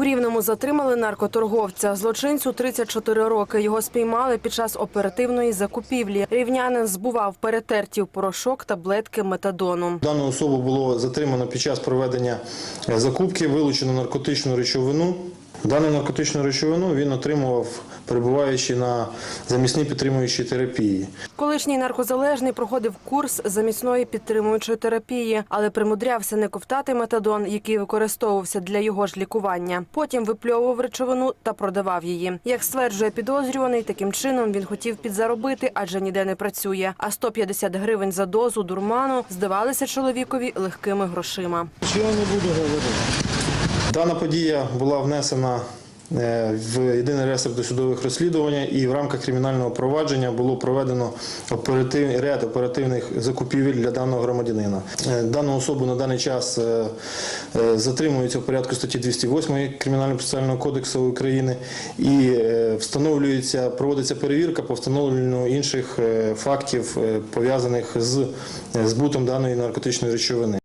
У Рівному затримали наркоторговця. Злочинцю 34 роки. Його спіймали під час оперативної закупівлі. Рівнянин збував перетертів порошок таблетки метадону. Дану особу було затримано під час проведення закупки, вилучено наркотичну речовину. Дану наркотичну речовину він отримував, перебуваючи на замісній підтримуючій терапії. Колишній наркозалежний проходив курс замісної підтримуючої терапії, але примудрявся не ковтати метадон, який використовувався для його ж лікування. Потім випльовував речовину та продавав її. Як стверджує підозрюваний, таким чином він хотів підзаробити, адже ніде не працює. А 150 гривень за дозу дурману здавалися чоловікові легкими грошима. Чого не буду говорити? Дана подія була внесена е, в єдиний реєстр досудових розслідувань і в рамках кримінального провадження було проведено оператив, ряд оперативних закупівель для даного громадянина. Е, Дану особу на даний час е, затримується в порядку статті 208 Кримінального процесуального кодексу України і встановлюється, проводиться перевірка по встановленню інших фактів, пов'язаних з збутом даної наркотичної речовини.